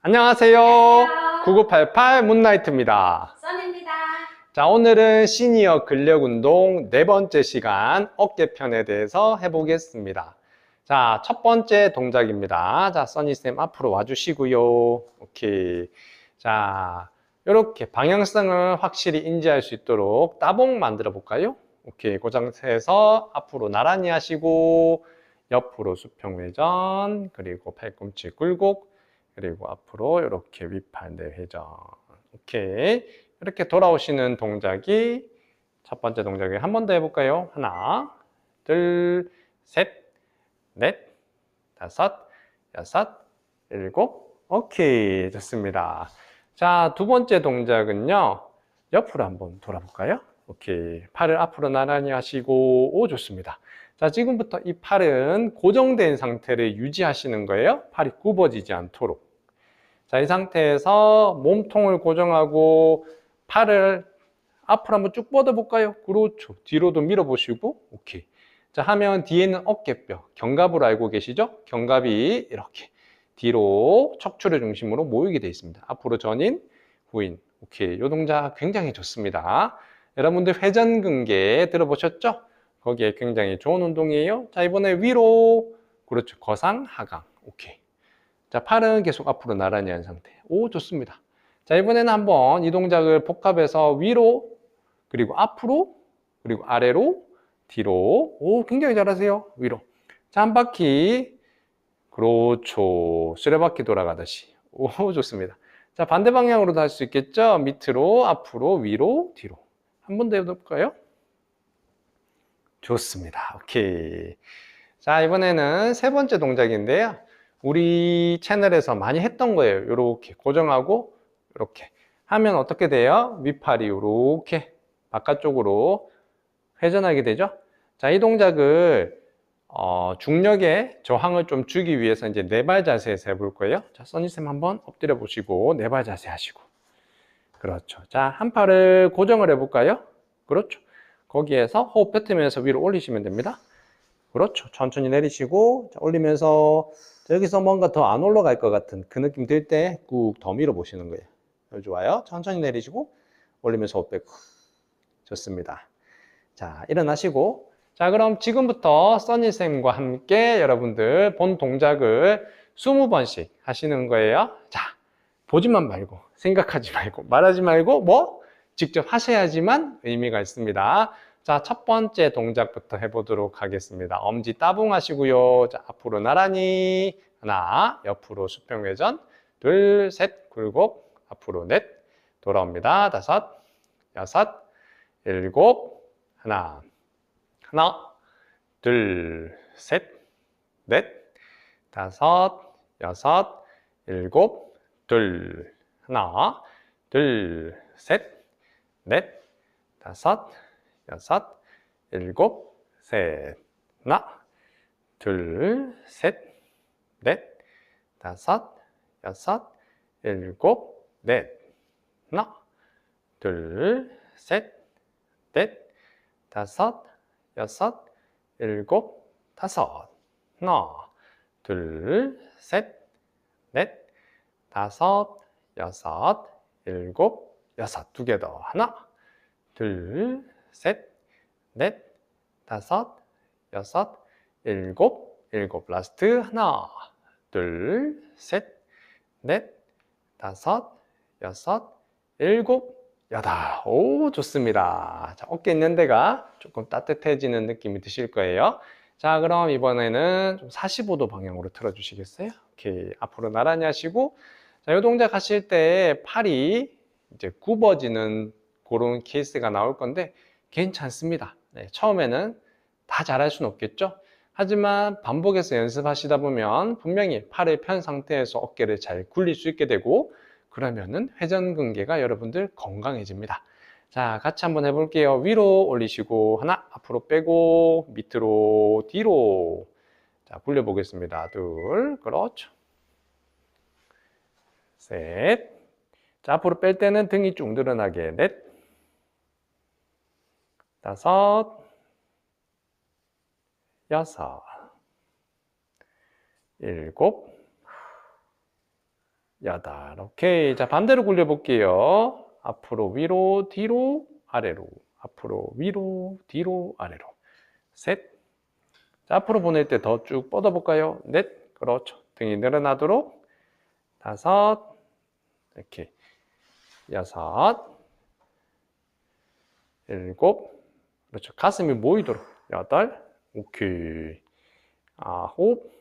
안녕하세요. 안녕하세요. 9988 문나이트입니다. 써니입니다. 자, 오늘은 시니어 근력 운동 네 번째 시간 어깨편에 대해서 해보겠습니다. 자, 첫 번째 동작입니다. 자, 써니쌤 앞으로 와주시고요. 오케이. 자, 이렇게 방향성을 확실히 인지할 수 있도록 따봉 만들어 볼까요? 오케이. 그 상태에서 앞으로 나란히 하시고, 옆으로 수평 회전, 그리고 팔꿈치 굴곡, 그리고 앞으로 이렇게 윗팔 내회전. 오케이. 이렇게 돌아오시는 동작이 첫 번째 동작이에요. 한번 더 해볼까요? 하나, 둘, 셋, 넷, 다섯, 여섯, 일곱. 오케이. 좋습니다. 자, 두 번째 동작은요. 옆으로 한번 돌아볼까요? 오케이. 팔을 앞으로 나란히 하시고, 오, 좋습니다. 자, 지금부터 이 팔은 고정된 상태를 유지하시는 거예요. 팔이 굽어지지 않도록. 자, 이 상태에서 몸통을 고정하고 팔을 앞으로 한번 쭉 뻗어볼까요? 그렇죠. 뒤로도 밀어보시고, 오케이. 자, 하면 뒤에는 어깨뼈, 견갑으로 알고 계시죠? 견갑이 이렇게 뒤로 척추를 중심으로 모이게 되어 있습니다. 앞으로 전인, 후인. 오케이. 이 동작 굉장히 좋습니다. 여러분들 회전근개 들어보셨죠? 거기에 굉장히 좋은 운동이에요. 자, 이번에 위로. 그렇죠. 거상, 하강. 오케이. 자, 팔은 계속 앞으로 나란히 한 상태. 오, 좋습니다. 자, 이번에는 한번 이 동작을 복합해서 위로, 그리고 앞으로, 그리고 아래로, 뒤로. 오, 굉장히 잘하세요. 위로. 자, 한 바퀴. 그렇죠. 수레바퀴 돌아가듯이. 오, 좋습니다. 자, 반대 방향으로도 할 수 있겠죠? 밑으로, 앞으로, 위로, 뒤로. 한 번 더 해볼까요? 좋습니다. 오케이. 자, 이번에는 세 번째 동작인데요. 우리 채널에서 많이 했던 거예요. 이렇게 고정하고 이렇게 하면 어떻게 돼요? 윗팔이 이렇게 바깥쪽으로 회전하게 되죠. 자, 이 동작을 어, 중력의 저항을 좀 주기 위해서 이제 네발 자세에서 해볼 거예요. 자, 써니쌤 한번 엎드려 보시고 네발 자세 하시고 그렇죠. 자, 한 팔을 고정을 해볼까요? 그렇죠. 거기에서 호흡 뱉으면서 위로 올리시면 됩니다. 그렇죠. 천천히 내리시고 자, 올리면서 여기서 뭔가 더 안 올라갈 것 같은 그 느낌 들 때 꾹 더 밀어 보시는 거예요. 좋아요. 천천히 내리시고 올리면서 호흡 빼고 좋습니다. 자, 일어나시고 자, 그럼 지금부터 써니쌤과 함께 여러분들 본 동작을 20번씩 하시는 거예요. 자, 보지만 말고 생각하지 말고 말하지 말고 뭐 직접 하셔야지만 의미가 있습니다. 자, 첫 번째 동작부터 해보도록 하겠습니다. 엄지 따봉 하시고요. 자, 앞으로 나란히. 하나, 옆으로 수평 회전. 둘, 셋, 굴곡. 앞으로 넷. 돌아옵니다. 다섯, 여섯, 일곱. 하나, 하나, 둘, 셋, 넷, 다섯, 여섯, 일곱, 둘, 하나, 둘, 셋, 넷, 다섯, 여섯, 일곱, 셋, 하나, 둘, 셋, 넷, 다섯, 여섯, 일곱, 넷, 하나, 둘, 셋, 넷, 다섯, 여섯, 일곱, 다섯, 하나, 둘, 셋, 넷, 다섯, 여섯, 일곱, 여섯. 두 개 더. 하나, 둘, 셋, 넷, 다섯, 여섯, 일곱, 일곱. 라스트 하나, 둘, 셋, 넷, 다섯, 여섯, 일곱, 여덟. 오, 좋습니다. 자, 어깨 있는 데가 조금 따뜻해지는 느낌이 드실 거예요. 자, 그럼 이번에는 좀 45도 방향으로 틀어주시겠어요? 오케이. 앞으로 나란히 하시고, 자, 이 동작 하실 때 팔이 이제 굽어지는 그런 케이스가 나올 건데, 괜찮습니다. 네, 처음에는 다 잘할 수는 없겠죠? 하지만 반복해서 연습하시다 보면 분명히 팔을 편 상태에서 어깨를 잘 굴릴 수 있게 되고 그러면은 회전근개가 여러분들 건강해집니다. 자, 같이 한번 해볼게요. 위로 올리시고 하나, 앞으로 빼고 밑으로 뒤로 자, 굴려보겠습니다. 둘, 그렇죠. 셋. 자, 앞으로 뺄 때는 등이 쭉 늘어나게 넷, 다섯, 여섯, 일곱, 여덟. 오케이. 자, 반대로 굴려볼게요. 앞으로, 위로, 뒤로, 아래로. 앞으로, 위로, 뒤로, 아래로. 셋. 자, 앞으로 보낼 때 더 쭉 뻗어볼까요? 넷. 그렇죠. 등이 늘어나도록. 다섯. 이렇게. 여섯. 일곱. 그렇죠. 가슴이 모이도록. 여덟. 오케이. 아홉.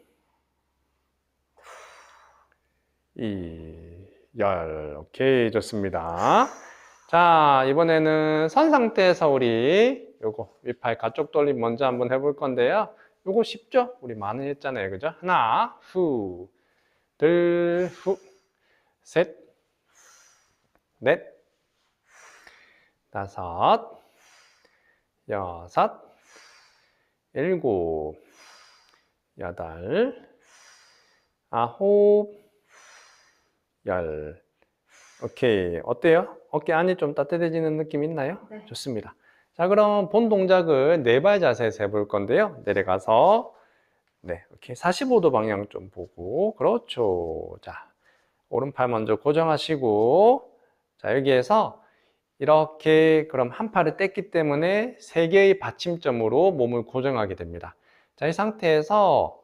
이, 열. 오케이. 좋습니다. 자, 이번에는 선 상태에서 우리 요거 윗팔 가쪽 돌림 먼저 한번 해볼 건데요. 요거 쉽죠? 우리 많이 했잖아요. 그죠? 하나, 후, 둘, 후, 셋, 넷, 다섯, 여섯, 일곱, 여덟, 아홉, 열. 오케이. 어때요? 어깨 안이 좀 따뜻해지는 느낌 있나요? 네. 좋습니다. 자, 그럼 본 동작을 네 발 자세에서 해볼 건데요. 내려가서, 네, 이렇게 45도 방향 좀 보고, 그렇죠. 자, 오른팔 먼저 고정하시고, 자, 여기에서 이렇게 그럼 한 팔을 뗐기 때문에 세 개의 받침점으로 몸을 고정하게 됩니다. 자, 이 상태에서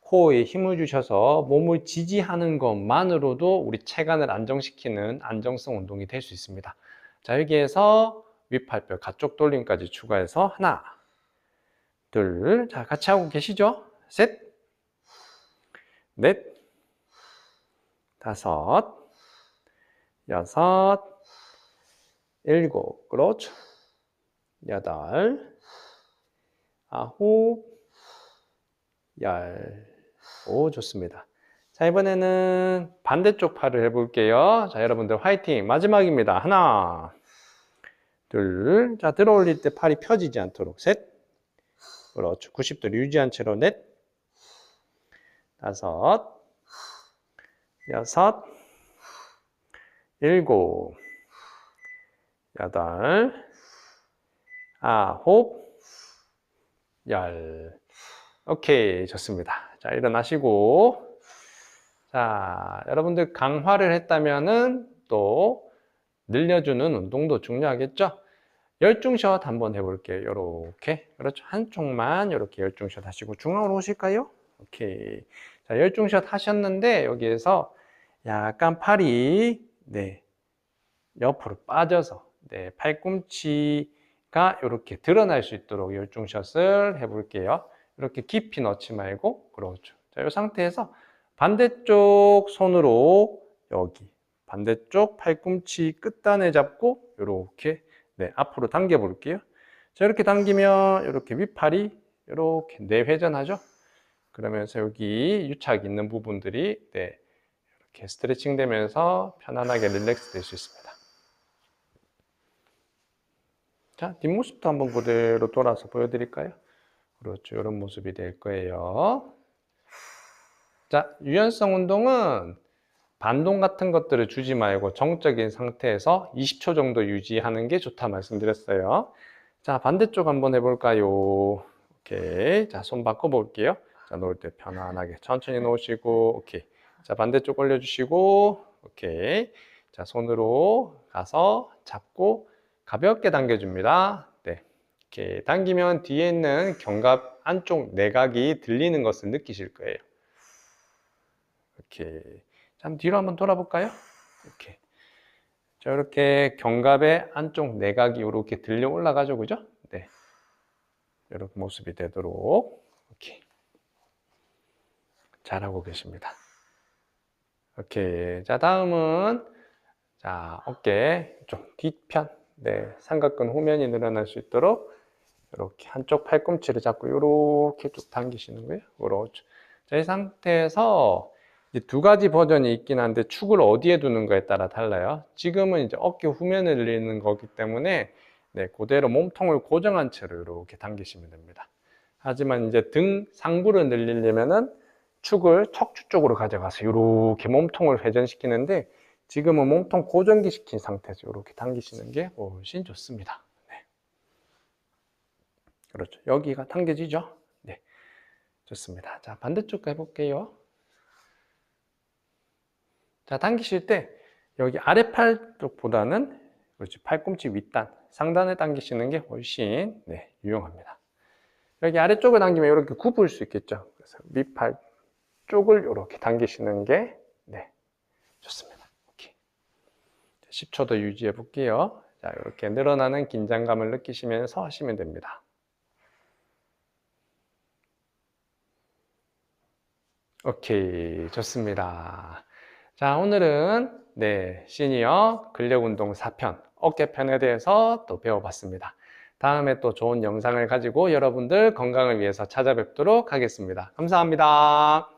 코어에 힘을 주셔서 몸을 지지하는 것만으로도 우리 체간을 안정시키는 안정성 운동이 될 수 있습니다. 자, 여기에서 윗팔뼈 가쪽 돌림까지 추가해서 하나, 둘, 자, 같이 하고 계시죠? 셋, 넷, 다섯, 여섯, 일곱, 그렇죠. 여덟, 아홉, 열. 오, 좋습니다. 자, 이번에는 반대쪽 팔을 해볼게요. 자, 여러분들 화이팅! 마지막입니다. 하나, 둘. 자, 들어 올릴 때 팔이 펴지지 않도록. 셋. 그렇죠. 90도 유지한 채로 넷. 다섯. 여섯. 일곱. 여덟. 아홉. 열. 오케이, 좋습니다. 자, 일어나시고. 자, 여러분들 강화를 했다면은 또 늘려주는 운동도 중요하겠죠? 열중샷 한번 해볼게요. 요렇게. 그렇죠. 한쪽만 이렇게 열중샷 하시고 중앙으로 오실까요? 오케이. 자, 열중샷 하셨는데 여기에서 약간 팔이 네 옆으로 빠져서 네 팔꿈치가 이렇게 드러날 수 있도록 열중샷을 해볼게요. 이렇게 깊이 넣지 말고 그렇죠. 자, 이 상태에서 반대쪽 손으로 여기 반대쪽 팔꿈치 끝단에 잡고 이렇게 네, 앞으로 당겨 볼게요. 자, 이렇게 당기면 이렇게 윗팔이 이렇게 내회전하죠. 그러면서 여기 유착 있는 부분들이 네, 이렇게 스트레칭 되면서 편안하게 릴렉스 될 수 있습니다. 자, 뒷모습도 한번 그대로 돌아서 보여드릴까요? 그렇죠. 이런 모습이 될 거예요. 자, 유연성 운동은 반동 같은 것들을 주지 말고 정적인 상태에서 20초 정도 유지하는 게 좋다 말씀드렸어요. 자, 반대쪽 한번 해볼까요? 오케이. 자, 손 바꿔볼게요. 자, 놓을 때 편안하게 천천히 놓으시고, 오케이. 자, 반대쪽 올려주시고, 오케이. 자, 손으로 가서 잡고 가볍게 당겨줍니다. 네. 이렇게 당기면 뒤에 있는 견갑 안쪽 내각이 들리는 것을 느끼실 거예요. 이렇게. 자, 한번 뒤로 한번 돌아볼까요? 이렇게. 자, 이렇게 견갑의 안쪽 내각이 이렇게 들려 올라가죠, 그죠? 네. 이렇게 모습이 되도록 이렇게 잘하고 계십니다. 오케이. 자, 다음은 자, 어깨 좀 뒤편, 네, 삼각근 후면이 늘어날 수 있도록 이렇게 한쪽 팔꿈치를 잡고 이렇게 쭉 당기시는 거예요. 그렇죠. 자, 이 상태에서 두 가지 버전이 있긴 한데 축을 어디에 두는 거에 따라 달라요. 지금은 이제 어깨 후면을 늘리는 거기 때문에 네, 그대로 몸통을 고정한 채로 이렇게 당기시면 됩니다. 하지만 이제 등 상부를 늘리려면은 축을 척추 쪽으로 가져가서 이렇게 몸통을 회전시키는데 지금은 몸통 고정기 시킨 상태에서 이렇게 당기시는 게 훨씬 좋습니다. 네. 그렇죠. 여기가 당겨지죠? 네. 좋습니다. 자, 반대쪽 해볼게요. 자, 당기실 때 여기 아래팔 쪽보다는 그렇지 팔꿈치 윗단, 상단에 당기시는 게 훨씬 네, 유용합니다. 여기 아래쪽을 당기면 이렇게 굽을 수 있겠죠. 그래서 밑팔 쪽을 이렇게 당기시는 게 네, 좋습니다. 오케이. 10초 더 유지해 볼게요. 자, 이렇게 늘어나는 긴장감을 느끼시면서 하시면 됩니다. 오케이, 좋습니다. 자, 오늘은 네, 시니어 근력 운동 4편, 어깨편에 대해서 또 배워봤습니다. 다음에 또 좋은 영상을 가지고 여러분들 건강을 위해서 찾아뵙도록 하겠습니다. 감사합니다.